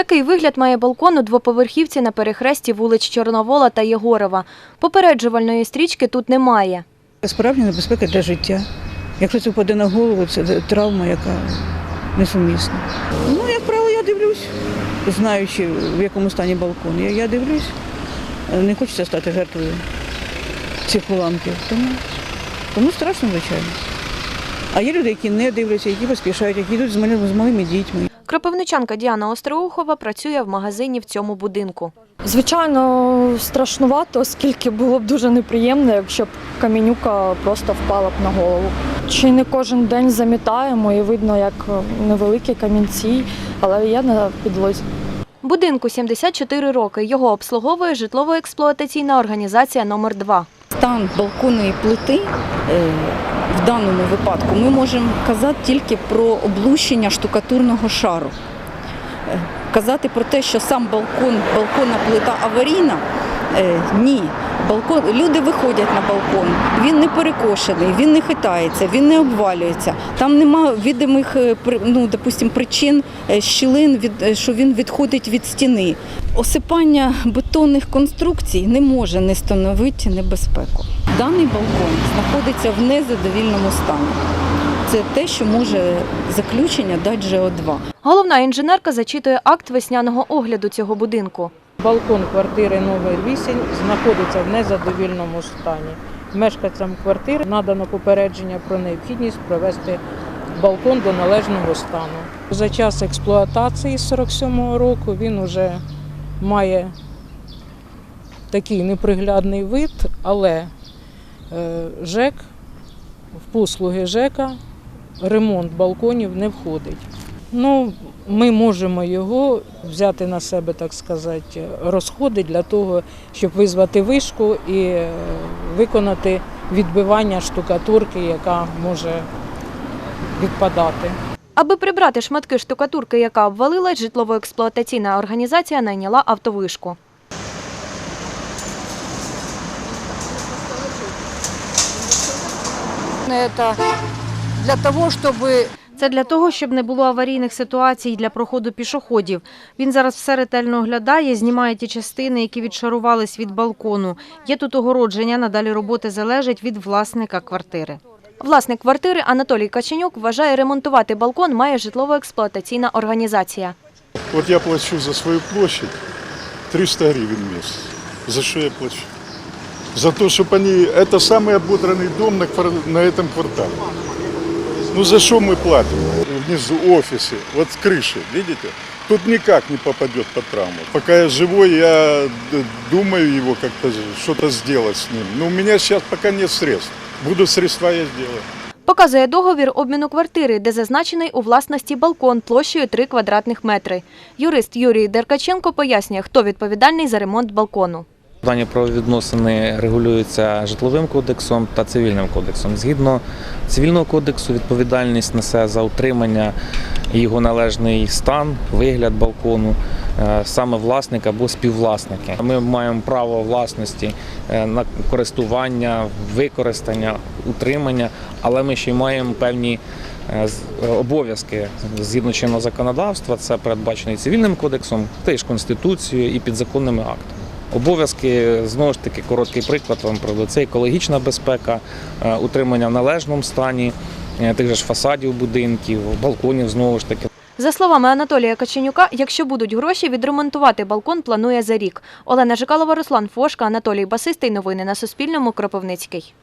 Такий вигляд має балкон у двоповерхівці на перехресті вулиць Чорновола та Єгорова. Попереджувальної стрічки тут немає. Справжня небезпека для життя. Якщо це впаде на голову, це травма, яка несумісна. Ну, як правило, я дивлюсь, знаючи, в якому стані балкон. Я, я дивлюсь, не хочеться стати жертвою цих уламків. Тому, тому страшно, звичайно. А є люди, які не дивляться, які поспішають, які йдуть з малими, з малими дітьми. Кропивничанка Діана Остроухова працює в магазині в цьому будинку. Звичайно, страшнувато, оскільки було б дуже неприємно, якщо б камінюка просто впала б на голову. Чи не кожен день замітаємо і видно, як невеликі камінці, але є на підлозі. Будинку 74 роки. Його обслуговує житлово-експлуатаційна організація номер 2 стан балконної плити е, в даному випадку ми можемо казати тільки про облущення штукатурного шару. Е, Казати про те, що сам балкон, балконна плита аварійна, е, ні. Балкон, люди виходять на балкон, він не перекошений, він не хитається, він не обвалюється. Там нема відомих е, ну, допустим, причин е, щілин, від, е, що він відходить від стіни. Осипання бетонних конструкцій не може не становити небезпеку. Даний балкон знаходиться в незадовільному стані. Це те, що може заключення дати ЖО2. Головна інженерка зачитує акт весняного огляду цього будинку. Балкон квартири номер 8 знаходиться в незадовільному стані. Мешканцям квартири надано попередження про необхідність привести балкон до належного стану. За час експлуатації з 47-го року він вже має такий неприглядний вид, але е, ЖЕК, в послуги ЖЕКа ремонт балконів не входить. Ну, ми можемо його взяти на себе, так сказати, розходи для того, щоб визвати вишку і е, виконати відбивання штукатурки, яка може відпадати. Аби прибрати шматки штукатурки, яка обвалилась, житлово-експлуатаційна організація найняла автовишку. Это для того, чтобы Це для того, щоб не було аварійних ситуацій для проходу пішоходів. Він зараз все ретельно оглядає, знімає ті частини, які відшарувались від балкону. Є тут огородження, надалі роботи залежать від власника квартири. Власник квартири Анатолій Каченюк вважає, ремонтувати балкон має житлово-експлуатаційна організація. Вот я плачу за свою площадь 300 гривен в месяц. За что я плачу? За то, чтобы они... Это самый ободранный дом на, квар- на этом квартале. Ну за что мы платим? Внизу офисы, вот с крыши, видите? Тут никак не попадет под травму. Пока я живой, я д- думаю его как-то, что-то сделать с ним. Но у меня сейчас пока нет средств. Будут средства, я сделаю. Показує договір обміну квартири, де зазначений у власності балкон площею 3 квадратних метри. Юрист Юрій Деркаченко пояснює, хто відповідальний за ремонт балкону. Дані правовідносини регулюються житловим кодексом та цивільним кодексом. Згідно цивільного кодексу, відповідальність несе за утримання його належний стан, вигляд балкону, е, саме власник або співвласники. Ми маємо право власності е, на користування, використання, утримання, але ми ще й маємо певні е, обов'язки згідно чинного законодавства. Це передбачено і цивільним кодексом, теж конституцією і підзаконними актами. Обов'язки знову ж таки короткий приклад вам про Це екологічна безпека, е, утримання в належному стані е, тих же ж фасадів будинків, балконів знову ж таки. За словами Анатолія Каченюка, якщо будуть гроші, відремонтувати балкон планує за рік. Олена Жикалова, Руслан Фошка, Анатолій Басистий. Новини на Суспільному. Кропивницький.